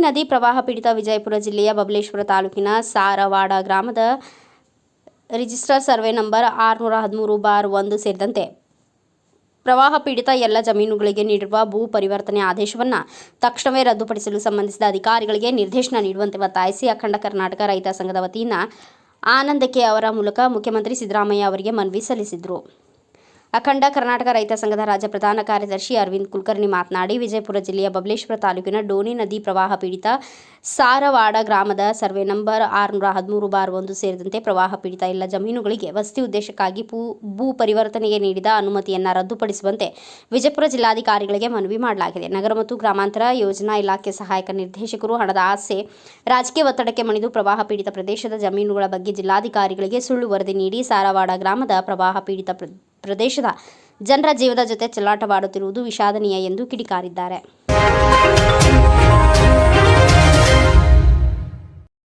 ನದಿ ಪ್ರವಾಹ ಪೀಡಿತ ವಿಜಯಪುರ ಜಿಲ್ಲೆಯ ಬಬಲೇಶ್ವರ ತಾಲೂಕಿನ ಸಾರವಾಡ ಗ್ರಾಮದ ರಿಜಿಸ್ಟರ್ ಸರ್ವೆ ನಂಬರ್ ಆರುನೂರ ಹದಿಮೂರು ಬಾರ್ ಒಂದು ಸೇರಿದಂತೆ ಪ್ರವಾಹ ಪೀಡಿತ ಎಲ್ಲ ಜಮೀನುಗಳಿಗೆ ನೀಡಿರುವ ಭೂ ಪರಿವರ್ತನೆ ಆದೇಶವನ್ನು ತಕ್ಷಣವೇ ರದ್ದುಪಡಿಸಲು ಸಂಬಂಧಿಸಿದ ಅಧಿಕಾರಿಗಳಿಗೆ ನಿರ್ದೇಶನ ನೀಡುವಂತೆ ಒತ್ತಾಯಿಸಿ ಅಖಂಡ ಕರ್ನಾಟಕ ರೈತ ಸಂಘದ ವತಿಯಿಂದ ಆನಂದಕ್ಕೆ ಅವರ ಮೂಲಕ ಮುಖ್ಯಮಂತ್ರಿ ಸಿದ್ದರಾಮಯ್ಯ ಅವರಿಗೆ ಮನವಿ ಸಲ್ಲಿಸಿದರು. ಅಖಂಡ ಕರ್ನಾಟಕ ರೈತ ಸಂಘದ ರಾಜ್ಯ ಪ್ರಧಾನ ಕಾರ್ಯದರ್ಶಿ ಅರವಿಂದ್ ಕುಲಕರ್ಣಿ ಮಾತನಾಡಿ, ವಿಜಯಪುರ ಜಿಲ್ಲೆಯ ಬಬಲೇಶ್ವರ ತಾಲೂಕಿನ ಡೋಣಿ ನದಿ ಪ್ರವಾಹ ಪೀಡಿತ ಸಾರವಾಡ ಗ್ರಾಮದ ಸರ್ವೆ ನಂಬರ್ ಆರುನೂರ ಹದಿಮೂರು ಬಾರ್ ಒಂದು ಸೇರಿದಂತೆ ಪ್ರವಾಹ ಪೀಡಿತ ಎಲ್ಲ ಜಮೀನುಗಳಿಗೆ ವಸತಿ ಉದ್ದೇಶಕ್ಕಾಗಿ ಭೂ ಪರಿವರ್ತನೆಗೆ ನೀಡಿದ ಅನುಮತಿಯನ್ನು ರದ್ದುಪಡಿಸುವಂತೆ ವಿಜಯಪುರ ಜಿಲ್ಲಾಧಿಕಾರಿಗಳಿಗೆ ಮನವಿ ಮಾಡಲಾಗಿದೆ. ನಗರ ಮತ್ತು ಗ್ರಾಮಾಂತರ ಯೋಜನಾ ಇಲಾಖೆ ಸಹಾಯಕ ನಿರ್ದೇಶಕರು ಹಣದ ಆಸೆ, ರಾಜಕೀಯ ಒತ್ತಡಕ್ಕೆ ಮಣಿದು ಪ್ರವಾಹ ಪೀಡಿತ ಪ್ರದೇಶದ ಜಮೀನುಗಳ ಬಗ್ಗೆ ಜಿಲ್ಲಾಧಿಕಾರಿಗಳಿಗೆ ಸುಳ್ಳು ವರದಿ ನೀಡಿ ಸಾರವಾಡ ಗ್ರಾಮದ ಪ್ರವಾಹ ಪೀಡಿತ ಪ್ರದೇಶದ ಜನರ ಜೀವದ ಜೊತೆ ಚೆಲ್ಲಾಟವಾಡುತ್ತಿರುವುದು ವಿಷಾದನೀಯ ಎಂದು ಕಿಡಿಕಾರಿದ್ದಾರೆ.